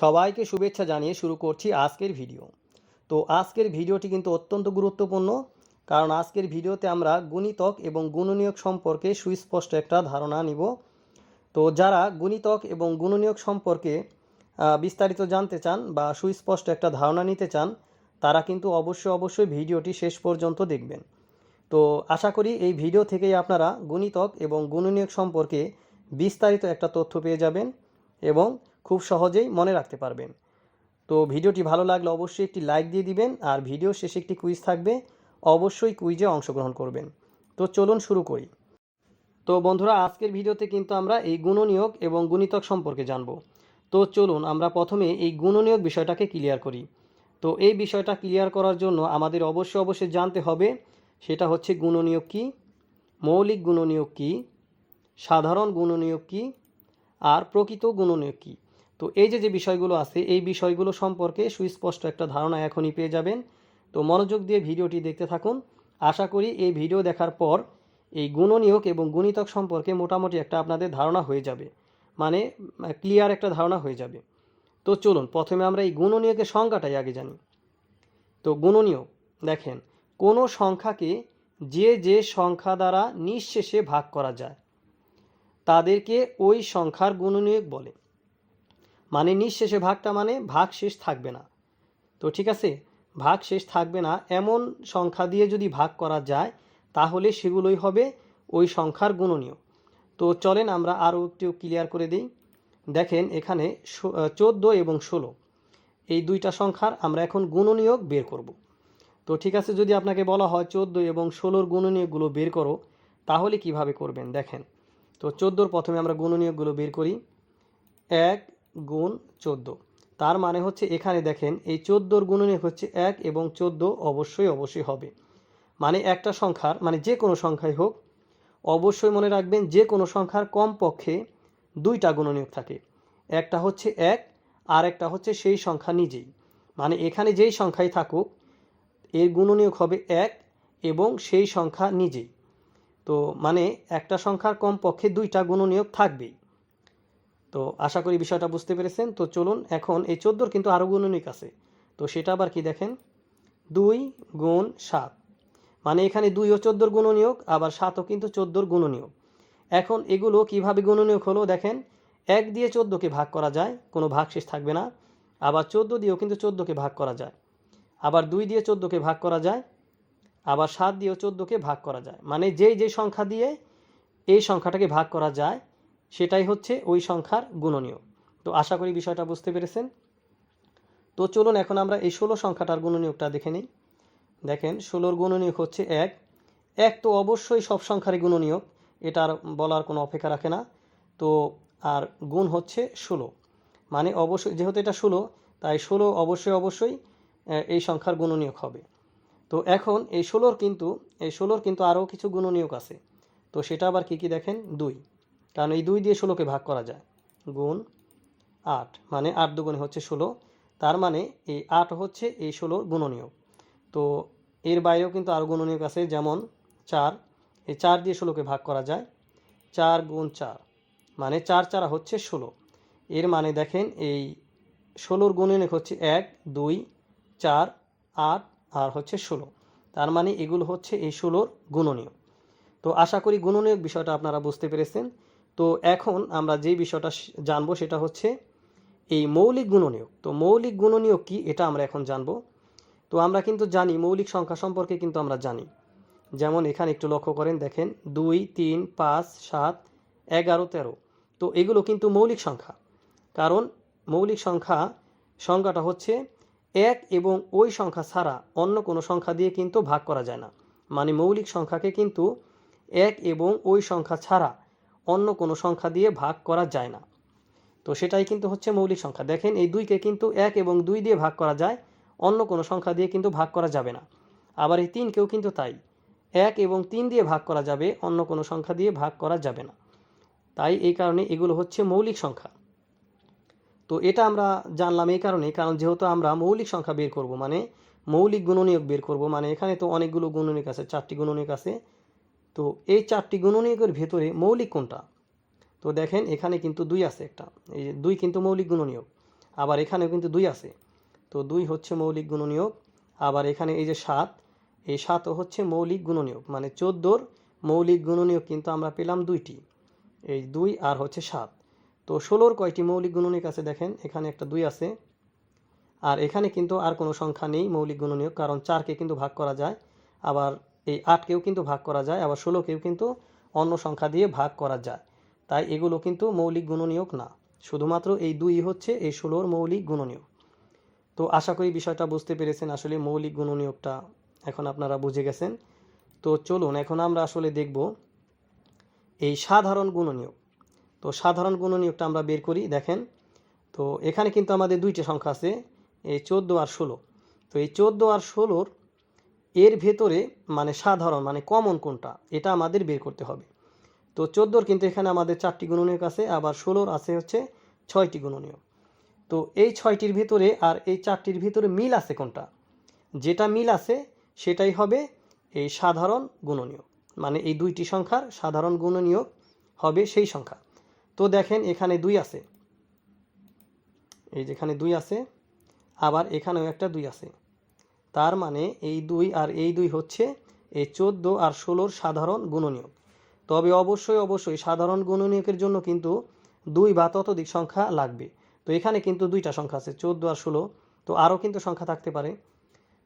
সবাইকে শুভেচ্ছা জানিয়ে শুরু করছি আজকের ভিডিও। তো আজকের ভিডিওটি কিন্তু অত্যন্ত গুরুত্বপূর্ণ, কারণ আজকের ভিডিওতে আমরা গুণিতক এবং গুণনীয়ক সম্পর্কে সুস্পষ্ট একটা ধারণা নিব। তো যারা গুণিতক এবং গুণনীয়ক সম্পর্কে বিস্তারিত জানতে চান বা সুস্পষ্ট একটা ধারণা নিতে চান, তারা কিন্তু অবশ্যই অবশ্যই ভিডিওটি শেষ পর্যন্ত দেখবেন। তো আশা করি এই ভিডিও থেকেই আপনারা গুণিতক এবং গুণনীয়ক সম্পর্কে বিস্তারিত একটা তথ্য পেয়ে যাবেন এবং খুব সহজেই মনে রাখতে পারবেন। তো ভিডিওটি ভালো লাগলে অবশ্যই একটি লাইক দিয়ে দিবেন আর ভিডিও শেষে একটি কুইজ থাকবে, অবশ্যই কুইজে অংশগ্রহণ করবেন। তো চলুন শুরু করি। তো বন্ধুরা, আজকের ভিডিওতে কিন্তু আমরা এই গুণনীয়ক এবং গুণিতক সম্পর্কে জানব। তো চলুন আমরা প্রথমে এই গুণনীয়ক বিষয়টাকে ক্লিয়ার করি। তো এই বিষয়টা ক্লিয়ার করার জন্য আমাদের অবশ্যই অবশ্যই জানতে হবে, সেটা হচ্ছে গুণনীয়ক কী, মৌলিক গুণনীয়ক কী, সাধারণ গুণনীয়ক কী, আর প্রকৃত গুণনীয়ক কী। তো এই যে যে বিষয়গুলো আছে, এই বিষয়গুলো সম্পর্কে সুস্পষ্ট একটা ধারণা এখনই পেয়ে যাবেন। তো মনোযোগ দিয়ে ভিডিওটি দেখতে থাকুন। আশা করি এই ভিডিও দেখার পর এই গুণনীয়ক এবং গুণিতক সম্পর্কে মোটামুটি একটা আপনাদের ধারণা হয়ে যাবে। মানে ক্লিয়ার একটা ধারণা হয়ে যাবে। তো চলুন, প্রথমে আমরা এই গুণনীয়কের সংজ্ঞাটাই আগে জানি। তো গুণনীয়ক, দেখেন, কোনো সংখ্যাকে যে যে সংখ্যা দ্বারা নিঃশেষে ভাগ করা যায়, তাদেরকে ওই সংখ্যার গুণনীয়ক বলে। মানে নিঃশেষে ভাগটা মানে ভাগ শেষ থাকবে না। তো ঠিক আছে? ভাগ শেষ থাকবে না, এমন সংখ্যা দিয়ে যদি ভাগ করা যায়, তাহলে সেগুলোই হবে ওই সংখ্যার গুণনীয়। তো চলেন আমরা আরও একটু ক্লিয়ার করে দিই। দেখেন এখানে চোদ্দ এবং ষোলো। এই দুইটা সংখ্যার আমরা এখন গুণনীয়ক বের করব। তো ঠিক আছে, যদি আপনাকে বলা হয় চোদ্দ এবং ষোলোর গুণনীয়কগুলো বের করো, তাহলে কীভাবে করবেন? দেখেন। তো চোদ্দোর প্রথমে আমরা গুণনীয়কগুলো বের করি। এক গুণ চোদ্দ। তার মানে হচ্ছে এখানে দেখেন এই চোদ্দোর গুণনীয়ক হচ্ছে এক এবং চোদ্দ অবশ্যই অবশ্যই হবে। মানে একটা সংখ্যার মানে যে কোনো সংখ্যাই হোক, অবশ্যই মনে রাখবেন যে কোনো সংখ্যার কমপক্ষে দুইটা গুণনীয়ক থাকে। একটা হচ্ছে এক, আর একটা হচ্ছে সেই সংখ্যা নিজেই। মানে এখানে যেই সংখ্যাই থাকুক, এর গুণনীয়ক হবে এক এবং সেই সংখ্যা নিজেই। তো মানে একটা সংখ্যার কমপক্ষে দুইটা গুণনীয়ক থাকবেই। তো আশা করি বিষয়টা বুঝতে পেরেছেন। তো চলুন, এখন এই চোদ্দোর কিন্তু আরও গুণনিক আছে। তো সেটা আবার কি দেখেন? দুই গুণ সাত। মানে এখানে দুই ও চোদ্দোর গুণনীয়ক, আবার সাতও কিন্তু চোদ্দোর গুণনীয়ক। এখন এগুলো কীভাবে গুণনীয়ক হলো দেখেন? এক দিয়ে চোদ্দোকে ভাগ করা যায়, কোনো ভাগ শেষ থাকবে না। আবার চোদ্দ দিয়েও কিন্তু চোদ্দোকে ভাগ করা যায়। আবার দুই দিয়ে চোদ্দোকে ভাগ করা যায়, আবার সাত দিয়েও চোদ্দোকে ভাগ করা যায়। মানে যেই যে সংখ্যা দিয়ে এই সংখ্যাটাকে ভাগ করা যায় সেটাই হচ্ছে ওই সংখ্যার গুণনীয়। তো আশা করি বিষয়টা বুঝতে পেরেছেন। তো চলুন এখন আমরা এই ষোলো সংখ্যাটার গুণনীয়কটা দেখে নিই। দেখেন, ষোলোর গুণনীয়ক হচ্ছে এক। এক তো অবশ্যই সব সংখ্যারই গুণনীয়ক এটা আর বলার কোনো অপেক্ষা রাখে না। তো আর গুণ হচ্ছে ষোলো। মানে অবশ্যই, যেহেতু এটা ষোলো, তাই ষোলো অবশ্যই অবশ্যই এই সংখ্যার গুণনীয়ক হবে। তো এখন এই ষোলোর কিন্তু, এই ষোলোর কিন্তু আরও কিছু গুণনীয়ক আছে। তো সেটা আবার কী কী দেখেন? দুই। কারণ এই দুই দিয়ে ষোলোকে ভাগ করা যায়। গুণ আট মানে আট দুগুণে হচ্ছে ষোলো। তার মানে এই আট হচ্ছে এই ষোলোর গুণনীয়ক। তো এর বাইরেও কিন্তু আরও গুণনীয়ক আছে, যেমন চার। এই চার দিয়ে ষোলোকে ভাগ করা যায়। চার গুণ চার মানে চার চারা হচ্ছে ষোলো। এর মানে দেখেন এই ষোলোর গুণনীয়ক হচ্ছে এক, দুই, চার, আট আর হচ্ছে ষোলো। তার মানে এগুলো হচ্ছে এই ষোলোর গুণনীয়ক। তো আশা করি গুণনীয়ক বিষয়টা আপনারা বুঝতে পেরেছেন। তো এখন আমরা যে বিষয়টা জানব সেটা হচ্ছে এই মৌলিক গুণনীয়ক। তো মৌলিক গুণনীয়ক কি এটা আমরা এখন জানব। তো আমরা কিন্তু জানি, মৌলিক সংখ্যা সম্পর্কে কিন্তু আমরা জানি। যেমন এখানে একটু লক্ষ্য করেন, দেখেন, দুই, তিন, পাঁচ, সাত, এগারো, তেরো। তো এগুলো কিন্তু মৌলিক সংখ্যা। কারণ মৌলিক সংখ্যা, সংখ্যাটা হচ্ছে এক এবং ওই সংখ্যা ছাড়া অন্য কোনো সংখ্যা দিয়ে কিন্তু ভাগ করা যায় না। মানে মৌলিক সংখ্যাকে কিন্তু এক এবং ওই সংখ্যা ছাড়া অন্য কোনো সংখ্যা দিয়ে ভাগ করা যায় না। তো সেটাই কিন্তু হচ্ছে মৌলিক সংখ্যা। দেখেন, এই দুইকে কিন্তু এক এবং দুই দিয়ে ভাগ করা যায়, অন্য কোনো সংখ্যা দিয়ে কিন্তু ভাগ করা যাবে না। আবার এই তিনকেও কিন্তু তাই, এক এবং তিন দিয়ে ভাগ করা যাবে, অন্য কোনো সংখ্যা দিয়ে ভাগ করা যাবে না। তাই এই কারণে এগুলো হচ্ছে মৌলিক সংখ্যা। তো এটা আমরা জানলাম এই কারণে কারণ যেহেতু আমরা মৌলিক সংখ্যা বের করব মানে মৌলিক গুণনীয়ক বের করব মানে এখানে তো অনেকগুলো গুণনীয়ক আছে, চারটি গুণনীয়ক আছে তো এই চারটি গুণনীয়কের ভেতরে মৌলিক কোনটা? তো দেখেন, এখানে কিন্তু দুই আছে একটা। এই যে দুই কিন্তু মৌলিক গুণনীয়ক, আবার এখানেও কিন্তু দুই আছে। তো দুই হচ্ছে মৌলিক গুণনীয়ক, আবার এখানে এই যে সাত, এই সাতও হচ্ছে মৌলিক গুণনীয়ক মানে চোদ্দোর মৌলিক গুণনীয়ক কিন্তু আমরা পেলাম দুইটি, এই দুই আর হচ্ছে সাত। তো ষোলোর কয়টি মৌলিক গুণনীয়ক আছে দেখেন, এখানে একটা দুই আছে। আর এখানে কিন্তু আর কোনো সংখ্যা নেই মৌলিক গুণনীয়ক, কারণ চারকে কিন্তু ভাগ করা যায়। আবার এই আটকেও কিন্তু ভাগ করা যায়, আবার ষোলোকেও কিন্তু অন্য সংখ্যা দিয়ে ভাগ করা যায়। তাই এগুলো কিন্তু মৌলিক গুণনীয়ক না। শুধুমাত্র এই দুই হচ্ছে এই ষোলোর মৌলিক গুণনীয়ক। তো আশা করি বিষয়টা বুঝতে পেরেছেন, আসলে মৌলিক গুণনীয়কটা এখন আপনারা বুঝে গেছেন। তো চলুন, এখন আমরা আসলে দেখব এই সাধারণ গুণনীয়ক। তো সাধারণ গুণনীয়কটা আমরা বের করি, দেখেন। তো এখানে কিন্তু আমাদের দুইটি সংখ্যা আছে, এই চোদ্দ আর ষোলো। তো এই চোদ্দ আর ষোলোর এর ভেতরে মানে সাধারণ মানে কমন কোনটা? এটা আমাদের বের করতে হবে। তো চোদ্দোর কিন্তু এখানে আমাদের চারটি গুণনীয়ক আছে, আবার ষোলোর আছে হচ্ছে ছয়টি গুণনীয়ক। তো এই ছয়টির ভিতরে আর এই চারটির ভিতরে মিল আছে কোনটা? যেটা মিল আছে, সেটাই হবে এই সাধারণ গুণনীয়ক। মানে এই দুইটি সংখ্যার সাধারণ গুণনীয়ক হবে সেই সংখ্যা। তো দেখেন এখানে দুই আছে। এই যেখানে দুই আছে, আবার এখানেও একটা দুই আছে। তার মানে এই দুই আর এই দুই হচ্ছে এই চোদ্দ আর ষোলোর সাধারণ গুণনীয়ক। তবে অবশ্যই অবশ্যই সাধারণ গুণনীয়কের জন্য কিন্তু দুই বা ততোধিক সংখ্যা লাগবে। তো এখানে কিন্তু দুইটা সংখ্যা আছে, চোদ্দ আর ষোলো। তো আরও কিন্তু সংখ্যা থাকতে পারে।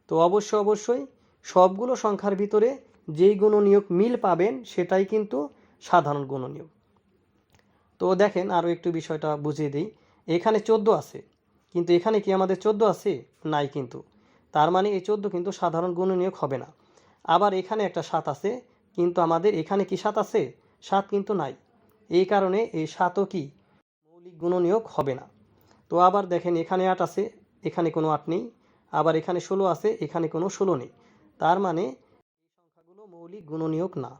তো অবশ্যই অবশ্যই সবগুলো সংখ্যার ভিতরে যেই গুণনীয়ক মিল পাবেন সেটাই কিন্তু সাধারণ গুণনীয়ক। তো দেখেন আরও একটু বিষয়টা বুঝিয়ে দিই। এখানে চোদ্দ আছে, কিন্তু এখানে কি আমাদের চোদ্দ আছে? নাই কিন্তু। তার মানে এই চোদ্দ কিন্তু সাধারণ গুণনীয়ক হবে না। আবার এখানে একটা সাত আছে, কিন্তু আমাদের এখানে কি সাত আছে? সাত কিন্তু নাই। এই কারণে এই সাতও কি মৌলিক গুণনীয়ক হবে না। তো আবার দেখেন এখানে আট আছে, এখানে কোনো আট নেই। আবার এখানে ষোলো আছে, এখানে কোনো ষোলো নেই। তার মানে সংখ্যাগুলো মৌলিক গুণনীয়ক না।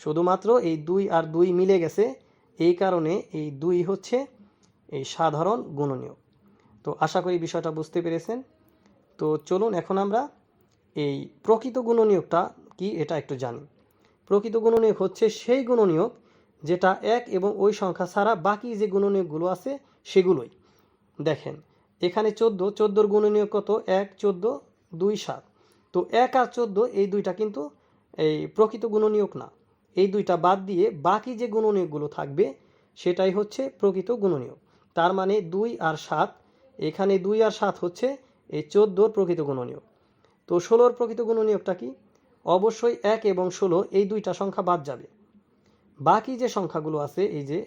শুধুমাত্র এই দুই আর দুই মিলে গেছে, এই কারণে এই দুই হচ্ছে এই সাধারণ গুণনীয়ক। তো আশা করি বিষয়টা বুঝতে পেরেছেন। তো চলুন এখন আমরা এই প্রকৃত গুণনীয়কটা কি এটা একটু জানি। প্রকৃত গুণনীয়ক হচ্ছে সেই গুণনীয়ক যেটা এক এবং ওই সংখ্যা ছাড়া বাকি যে গুণনীয়কগুলো আছে সেগুলোই। দেখেন, এখানে চোদ্দ, চোদ্দোর গুণনীয়ক কত? এক, চোদ্দ, দুই, সাত। তো এক আর চোদ্দ, এই দুইটা কিন্তু এই প্রকৃত গুণনীয়ক না। এই দুইটা বাদ দিয়ে বাকি যে গুণনীয়কগুলো থাকবে সেটাই হচ্ছে প্রকৃত গুণনীয়ক। তার মানে দুই আর সাত, এখানে দুই আর সাত হচ্ছে এই চোদ্দোর প্রকৃত গুণনীয়ক। তো ষোলোর প্রকৃত গুণনীয়কটা কি? অবশ্যই এক এবং ষোলো এই দুইটা সংখ্যা বাদ যাবে। বাকি যে সংখ্যাগুলো আছে, এই যে,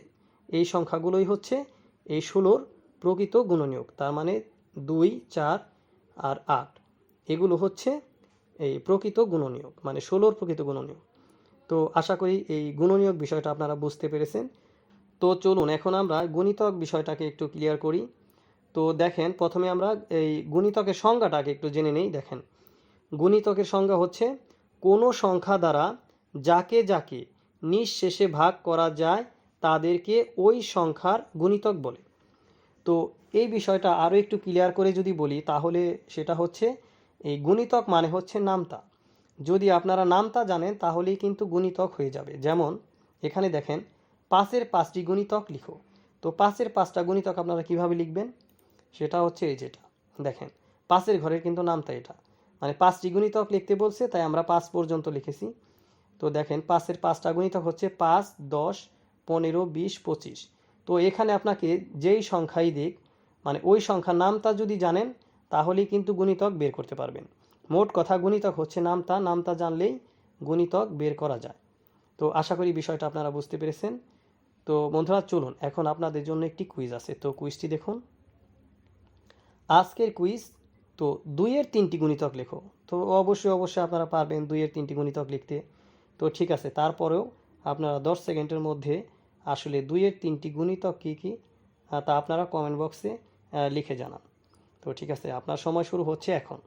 এই সংখ্যাগুলোই হচ্ছে এই ষোলোর প্রকৃত গুণনীয়ক, তার মানে দুই, চার আর আট। এগুলো হচ্ছে এই প্রকৃত গুণনীয়ক মানে ষোলোর প্রকৃত গুণনীয়ক। তো আশা করি এই গুণনীয়ক বিষয়টা আপনারা বুঝতে পেরেছেন। তো চলুন, এখন আমরা গণিতক বিষয়টাকে একটু ক্লিয়ার করি। তো দেখেন, প্রথমে আমরা এই গুণিতকের সংজ্ঞাটাকে একটু জেনে নেই, দেখেন। গুণিতকের সংজ্ঞা হচ্ছে, কোনো সংখ্যা দ্বারা যাকে যাকে নিঃশেষে ভাগ করা যায়, তাদেরকে ওই সংখ্যার গুণিতক বলে। তো এই বিষয়টা আরও একটু ক্লিয়ার করে যদি বলি, তাহলে সেটা হচ্ছে, এই গুণিতক মানে হচ্ছে নামতা। যদি আপনারা নামতা জানেন, তাহলেই কিন্তু গুণিতক হয়ে যাবে। যেমন, এখানে দেখেন, পাঁচের পাঁচটি গুণিতক লিখো। তো পাঁচের পাঁচটা গুণিতক আপনারা কীভাবে লিখবেন? সেটা হচ্ছে এই যেটা। দেখেন, পাঁচের ঘরের কিন্তু নামতা এটা। মানে পাঁচটি গুণিতক লিখতে বলছে, তাই আমরা পাঁচ পর্যন্ত লিখেছি। তো দেখেন, পাঁচের পাঁচটা গুণিতক হচ্ছে পাঁচ, দশ, পনেরো, বিশ, পঁচিশ। তো এখানে আপনাকে যেই সংখ্যাই দিক মানে ওই সংখ্যার নামটা যদি জানেন, তাহলেই কিন্তু গুণিতক বের করতে পারবেন। মোট কথা গুণিতক হচ্ছে নামতা নামতা জানলেই গুণিতক বের করা যায়। তো আশা করি বিষয়টা আপনারা বুঝতে পেরেছেন। তো বন্ধুরা, চলুন, এখন আপনাদের জন্য একটি কুইজ আছে। তো কুইজটি দেখুন। আজকের কুইজ তো দুইয়ের তিনটি গুণিতক লেখো। তো অবশ্যই অবশ্যই আপনারা পারবেন দুইয়ের তিনটি গুণিতক লিখতে। তো ঠিক আছে, তারপরেও আপনারা দশ সেকেন্ডের মধ্যে আসলে দুইয়ের তিনটি গুণিতক কী কী তা আপনারা কমেন্ট বক্সে লিখে জানান। তো ঠিক আছে, আপনার সময় শুরু হচ্ছে এখন।